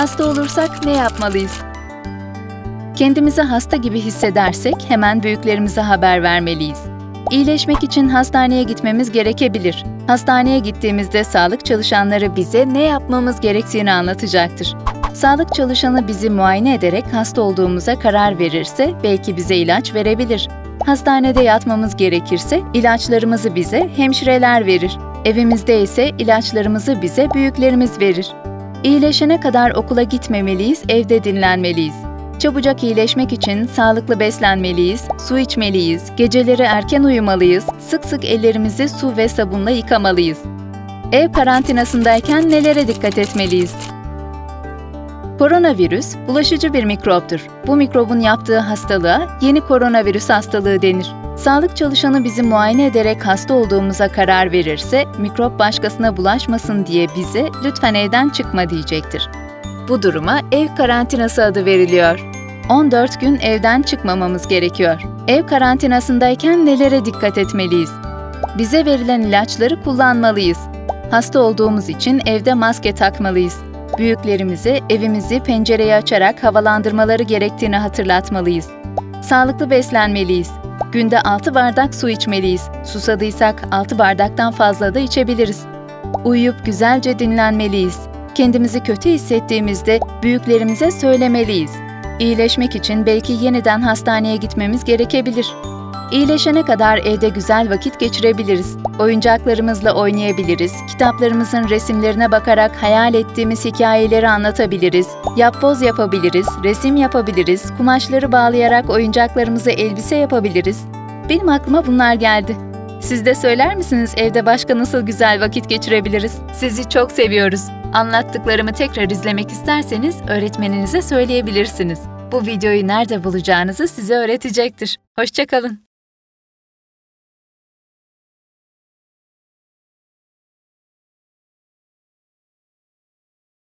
Hasta olursak ne yapmalıyız? Kendimizi hasta gibi hissedersek hemen büyüklerimize haber vermeliyiz. İyileşmek için hastaneye gitmemiz gerekebilir. Hastaneye gittiğimizde sağlık çalışanları bize ne yapmamız gerektiğini anlatacaktır. Sağlık çalışanı bizi muayene ederek hasta olduğumuza karar verirse belki bize ilaç verebilir. Hastanede yatmamız gerekirse ilaçlarımızı bize hemşireler verir. Evimizde ise ilaçlarımızı bize büyüklerimiz verir. İyileşene kadar okula gitmemeliyiz, evde dinlenmeliyiz. Çabucak iyileşmek için sağlıklı beslenmeliyiz, su içmeliyiz, geceleri erken uyumalıyız, sık sık ellerimizi su ve sabunla yıkamalıyız. Ev karantinasındayken nelere dikkat etmeliyiz? Koronavirüs bulaşıcı bir mikroptur. Bu mikrobun yaptığı hastalığa yeni koronavirüs hastalığı denir. Sağlık çalışanı bizi muayene ederek hasta olduğumuza karar verirse mikrop başkasına bulaşmasın diye bize lütfen evden çıkma diyecektir. Bu duruma ev karantinası adı veriliyor. 14 gün evden çıkmamamız gerekiyor. Ev karantinasındayken nelere dikkat etmeliyiz? Bize verilen ilaçları kullanmalıyız. Hasta olduğumuz için evde maske takmalıyız. Büyüklerimize evimizi pencereyi açarak havalandırmaları gerektiğini hatırlatmalıyız. Sağlıklı beslenmeliyiz. Günde 6 bardak su içmeliyiz. Susadıysak 6 bardaktan fazla da içebiliriz. Uyuyup güzelce dinlenmeliyiz. Kendimizi kötü hissettiğimizde büyüklerimize söylemeliyiz. İyileşmek için belki yeniden hastaneye gitmemiz gerekebilir. İyileşene kadar evde güzel vakit geçirebiliriz. Oyuncaklarımızla oynayabiliriz, kitaplarımızın resimlerine bakarak hayal ettiğimiz hikayeleri anlatabiliriz, yapboz yapabiliriz, resim yapabiliriz, kumaşları bağlayarak oyuncaklarımızı elbise yapabiliriz. Benim aklıma bunlar geldi. Siz de söyler misiniz evde başka nasıl güzel vakit geçirebiliriz? Sizi çok seviyoruz. Anlattıklarımı tekrar izlemek isterseniz öğretmeninize söyleyebilirsiniz. Bu videoyu nerede bulacağınızı size öğretecektir. Hoşçakalın.